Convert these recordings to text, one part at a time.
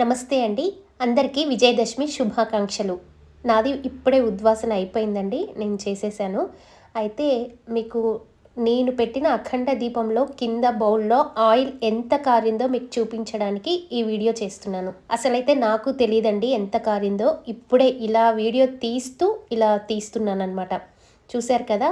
నమస్తే అండి. అందరికీ విజయదశమి శుభాకాంక్షలు. నాది ఇప్పుడే ఉద్వాసన అయిపోయిందండి. నేను చేసేసాను. అయితే మీకు నేను పెట్టిన అఖండ దీపంలో కింద బౌల్లో ఆయిల్ ఎంత కారిందో మీకు చూపించడానికి ఈ వీడియో చేస్తున్నాను. అసలైతే నాకు తెలియదండి ఎంత కారిందో. ఇప్పుడే ఇలా వీడియో తీస్తూ ఇలా తీస్తున్నాను అనమాట చూశారు కదా?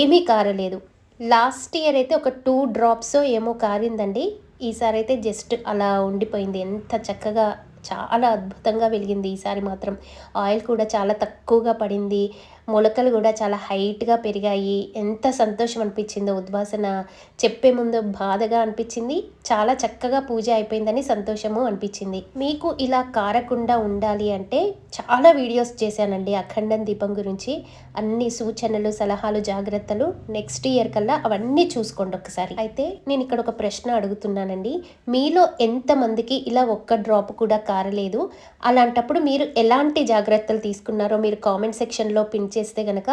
ఏమీ కారలేదు. లాస్ట్ ఇయర్ అయితే ఒక టూ డ్రాప్స్ ఏమో కారిందండి. ఈసారి అయితే జస్ట్ అలా ఉండిపోయింది. ఎంత చక్కగా చాలా అద్భుతంగా వెలిగింది. ఈసారి మాత్రం ఆయిల్ కూడా చాలా తక్కువగా పడింది. మొలకలు కూడా చాలా హైట్గా పెరిగాయి. ఎంత సంతోషం అనిపించిందో ఉద్వాసన. చెప్పే ముందు బాధగా అనిపించింది. చాలా చక్కగా పూజ అయిపోయిందని సంతోషము అనిపించింది. మీకు ఇలా కారకుండా ఉండాలి అంటే చాలా వీడియోస్ చేశానండి అఖండం దీపం గురించి. అన్ని సూచనలు సలహాలు జాగ్రత్తలు నెక్స్ట్ ఇయర్ కల్లా అవన్నీ చూసుకోండి ఒకసారి అయితే నేను ఇక్కడ ఒక ప్రశ్న అడుగుతున్నానండి. మీలో ఎంతమందికి ఇలా ఒక్క డ్రాప్ కూడా కారలేదు? అలాంటప్పుడు మీరు ఎలాంటి జాగ్రత్తలు తీసుకున్నారో మీరు కామెంట్ సెక్షన్లో పిన్ చేస్తే కనుక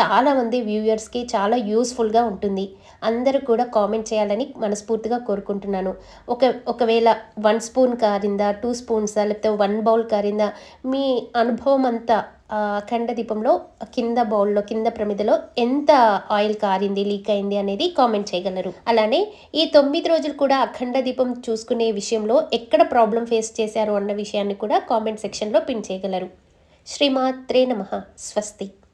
చాలామంది వ్యూయర్స్కి చాలా యూస్ఫుల్గా ఉంటుంది. అందరూ కూడా కామెంట్ చేయాలని మనస్ఫూర్తిగా కోరుకుంటున్నాను. ఒక ఒకవేళ వన్ స్పూన్ కారిందా టూ స్పూన్సా లేకపోతే వన్ బౌల్ కారిందా మీ అనుభవం అంతా అఖండ దీపంలో కింద బౌల్లో కింద ప్రమిదలో ఎంత ఆయిల్ కారింది లీక్ అయింది అనేది కామెంట్ చేయగలరు. అలానే ఈ తొమ్మిది రోజులు కూడా అఖండ దీపం చూసుకునే విషయంలో ఎక్కడ ప్రాబ్లం ఫేస్ చేశారు అన్న విషయాన్ని కూడా కామెంట్ సెక్షన్లో పిన్ చేయగలరు. శ్రీమాత్రే నమ. స్వస్తి.